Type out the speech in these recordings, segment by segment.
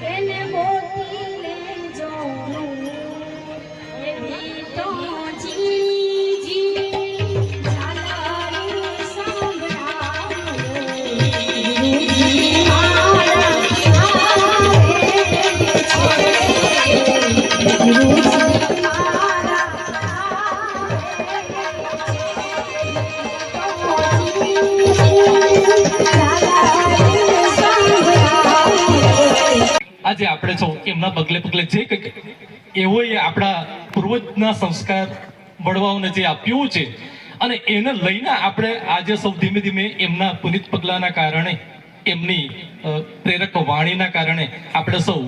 Hello. આજે આપણે સૌ એમના પગલે પગલે જે કંઈક એવો એ આપણા પૂર્વજના સંસ્કાર વડવાઓને જે આપ્યું છે, અને એને લઈને આપણે આજે સૌ ધીમે ધીમે એમના પુનિત પગલાના કારણે, એમની પ્રેરક વાણીના કારણે આપણે સૌ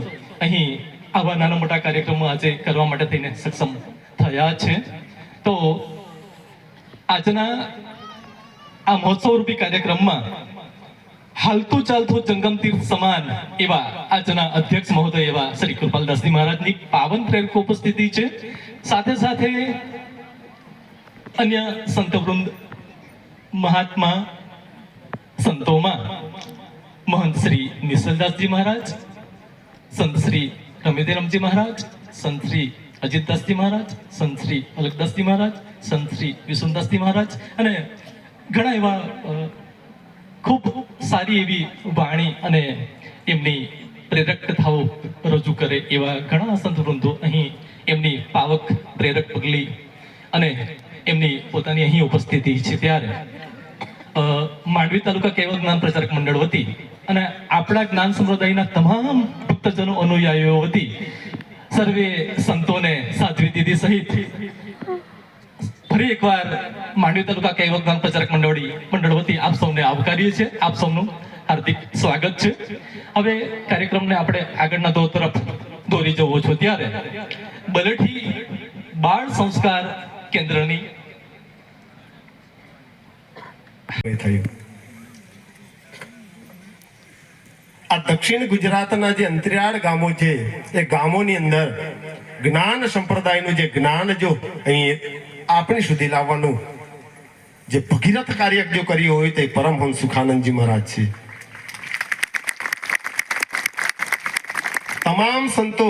અહીં આવા નાના મોટા કાર્યક્રમો આજે કરવા માટે થઈને સક્ષમ થયા છે. તો આજના આ મહોત્સવરૂપી કાર્યક્રમમાં હાલતું ચાલતું જંગમ તીર્થ સમાન એવા આજના અધ્યક્ષ મહોદય એવા શ્રી કૃપાલદાસજી મહારાજની પાવન પ્રેરક ઉપસ્થિતિ છે. સાથે સાથે અન્ય સંતવૃંદ મહાત્મા, સંતોમાં મહંત શ્રી નિસલદાસજી મહારાજ, સંત શ્રી રમેદેરમજી મહારાજ, સંત શ્રી અજીતદાસજી મહારાજ, સંત શ્રી અલકદાસજી મહારાજ, સંત શ્રી વિષ્ણુદાસજી મહારાજ અને ઘણા એવા ખૂબ સારી એવી વાણી અને એમની પ્રેરક કથાઓ રજૂ કરે એવા ઘણા સંત વૃંદો અહીં એમની પાવક, પ્રેરક પગલી અને એમની પોતાની અહીં ઉપસ્થિતિ છે. ત્યારે માંડવી તાલુકા કેવળ જ્ઞાન પ્રચારક મંડળ વતી અને આપણા જ્ઞાન સંપ્રદાયના તમામ ભક્તજનો અનુયાયીઓ વતી સર્વે સંતોને સાધ્વી દીદી સહિત ફરી એકવાર માંડવી તાલુકા કૈવક જ્ઞાન પ્રચારક મંડળી મંડળ વતી આપ સૌને આવકારીએ છીએ. આપ સૌનું હાર્દિક સ્વાગત છે. હવે કાર્યક્રમને આપણે આગળના દોર તરફ દોરી જવો છો ત્યારે બલેઠી બાળ સંસ્કાર કેન્દ્રની આ દક્ષિણ ગુજરાતના જે અંતરિયાળ ગામો છે, એ ગામોની અંદર જ્ઞાન સંપ્રદાયનું જે જ્ઞાન જો અહીં આપણી સુધી લાવવાનું. જે ભગીરથ કાર્ય જો કર્યું હોય તે પરમહંસ સુખાનંદજી મહારાજ છે. તમામ સંતો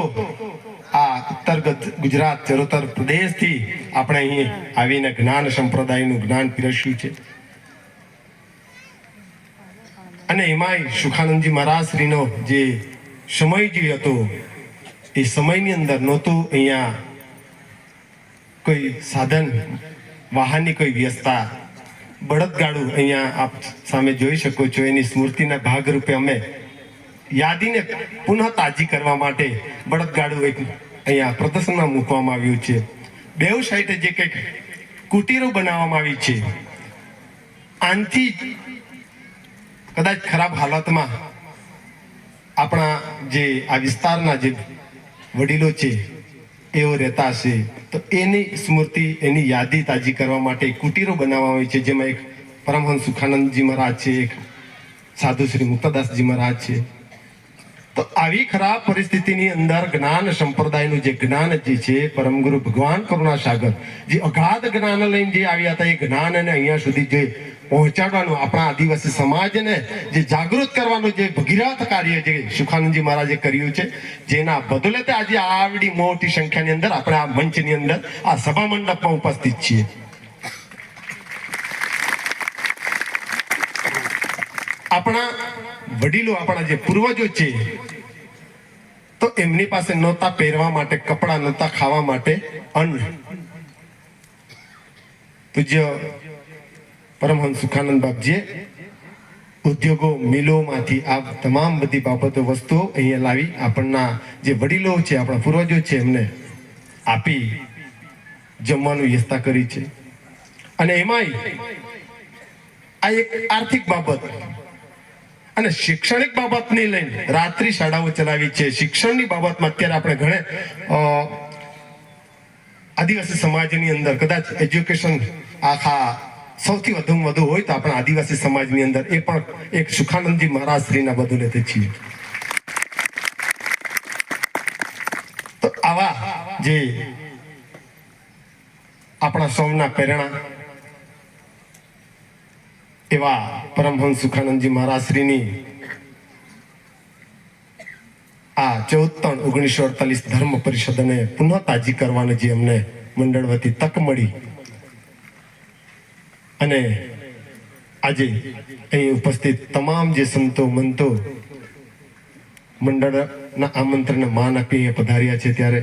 આ ઉત્તર ગુજરાત, ચરોતર પ્રદેશથી આપણે અહીં આવીને જ્ઞાન સંપ્રદાયનું જ્ઞાન પીરસ્યું છે. અને એમાંય સુખાનંદજી મહારાજ શ્રીનો જે સમય જે હતો, એ સમયની અંદર નહોતું અહીંયા કોઈ સાધન, વાહનની કોઈ વ્યવસ્થા, બળદગાડું અહીંયા આપ સામે જોઈ શકો છો. એની સ્મૃતિના ભાગરૂપે અમે યાદીને પુનઃ તાજી કરવા માટે બળદગાડું એક અહીંયા પ્રદર્શનમાં મૂકવામાં આવ્યું છે. બેઉ સાઈડે જે કંઈક કુટીરો બનાવવામાં આવી છે. આનથી કદાચ ખરાબ હાલતમાં આપણા જે આ વિસ્તારના જે વડીલો છે એઓ રહેતા હશે. તો એની સ્મૃતિ, એની યાદી તાજી કરવા માટે કુટીરો બનાવવામાં આવી છે, જેમાં એક પરમહંસ સુખાનંદજી મહારાજ છે, એક સાધુ શ્રી મુક્તદાસજી મહારાજ છે. તો આવી ખરાબ પરિસ્થિતિની અંદર જ્ઞાન સંપ્રદાયનું જે જ્ઞાન જે છે, પરમગુરુ ભગવાન કરુણા સાગર જે અગાધ જ્ઞાન લઈને જે આવ્યા હતા, એ જ્ઞાન અને અહીંયા સુધી જે પહોંચાડવાનું આપણા આદિવાસી સમાજને જે જાગૃત કરવાનું જે ભગીરથ કાર્ય જે સુખાનંદજી મહારાજે કર્યું છે, જેના બદલે આજે આવડી મોટી સંખ્યાની અંદર આપણે આ મંચની અંદર, આ સભા મંડપમાં ઉપસ્થિત છીએ. આપણા વડીલો, આપણા જે પૂર્વજો છે, તો એમની પાસે નહોતા પહેરવા માટે, કપડાં નહોતા ખાવા માટે અન્ન. પૂજ્ય પરમહંસ સુખાનંદ ઉદ્યોગો મિલોમાંથી આ તમામ બધી બાબતો, વસ્તુઓ અહીંયા લાવી આપણના જે વડીલો છે, આપણા પૂર્વજો છે, એમને આપી જમવાનું વ્યવસ્થા કરી છે. અને એમાંય આ એક આર્થિક બાબત અને શૈક્ષણિક બાબતને લઈને રાત્રિ શાળાઓ ચલાવી છે. શિક્ષણની બાબતમાં અત્યારે આપણે ઘણે આદિવાસી સમાજની અંદર કદાચ એજ્યુકેશન આખા સૌથી વધુ વધુ હોય તો આપણા આદિવાસી સમાજની અંદર એ પણ એક સુખાનંદજી મહારાજ શ્રીના બદલે છીએ. તો આવા જે આપણા સૌના પ્રેરણા, એવા પરમહંસ સુખાનંદજી મહારાજ શ્રીની આ ચૌદ ઓગણીસો અડતાલીસ ધર્મ પરિષદને પુનઃ તાજી કરવાની જે અમને મંડળ વતી તક મળી અને આજે અહીં ઉપસ્થિત તમામ જે સંતો, મંતો મંડળના આમંત્રણને માન આપી પધાર્યા છે ત્યારે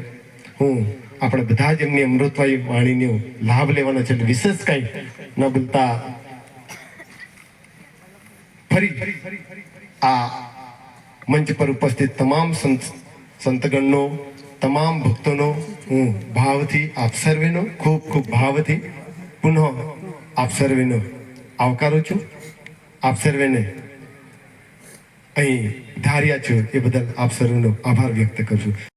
હું આપણે બધા જ એમની અમૃતવાયુ વાણીનો લાભ લેવાનો છે વિશેષ કંઈ ન બોલતા ફરી આ મંચ પર ઉપસ્થિત તમામ સંત, સંતગણનો, તમામ ભક્તોનો હું ભાવથી, આપ સર્વેનો ખૂબ ખૂબ ભાવથી પુનઃ આપ સર્વેનો આવકારું છું? આપ સર્વેને અહીં ધાર્યા છો? એ બદલ આપ સર્વેનો આભાર વ્યક્ત કરું છું.